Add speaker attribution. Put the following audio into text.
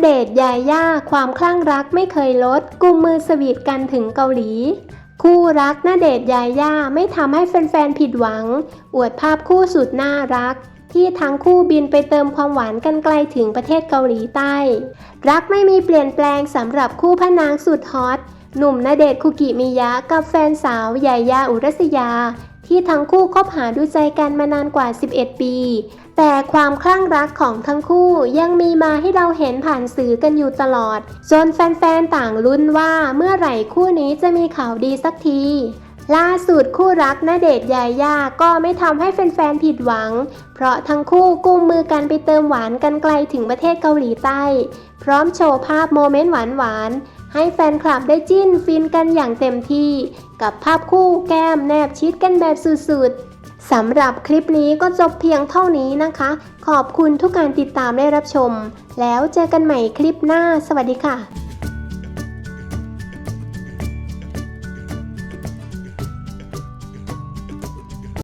Speaker 1: เดชยาย่าความคลั่งรักไม่เคยลดกุมมือสวีทกันถึงเกาหลี คู่รักณเดชยาย่าไม่ทำให้แฟนๆผิดหวัง อวดภาพคู่สุดน่ารัก ที่ทั้งคู่บินไปเติมความหวานกันไกลถึงประเทศเกาหลีใต้ รักไม่มีเปลี่ยนแปลงสำหรับคู่พระนางสุดฮอตหนุ่มณเดชคุกิมิยะกับแฟนสาวยายาอุรัสยา ที่ทั้งคู่คบหาดูใจกันมานานกว่า 11 ปี แต่ความคลั่งรักของทั้งคู่ยังมีมาให้เราเห็นผ่านสื่อกันอยู่ตลอด จนแฟนๆ ต่างลุ้นว่าเมื่อไหร่คู่นี้จะมีข่าวดีสักทีล่าสุดคู่รักณเดชยาย่าก็ไม่ทำให้แฟนๆผิดหวัง เพราะทั้งคู่กุมมือกันไปเติมหวานกันไกลถึงประเทศเกาหลีใต้ พร้อมโชว์ภาพโมเมนต์หวานๆ ให้แฟนคลับได้จิ้นฟินกันอย่างเต็มที่ กับภาพคู่แก้มแนบชิดกันแบบสุดๆสำหรับคลิปนี้ก็จบเพียงเท่านี้นะคะ ขอบคุณทุกการติดตามได้รับชม แล้วเจอกันใหม่คลิปหน้า สวัสดีค่ะ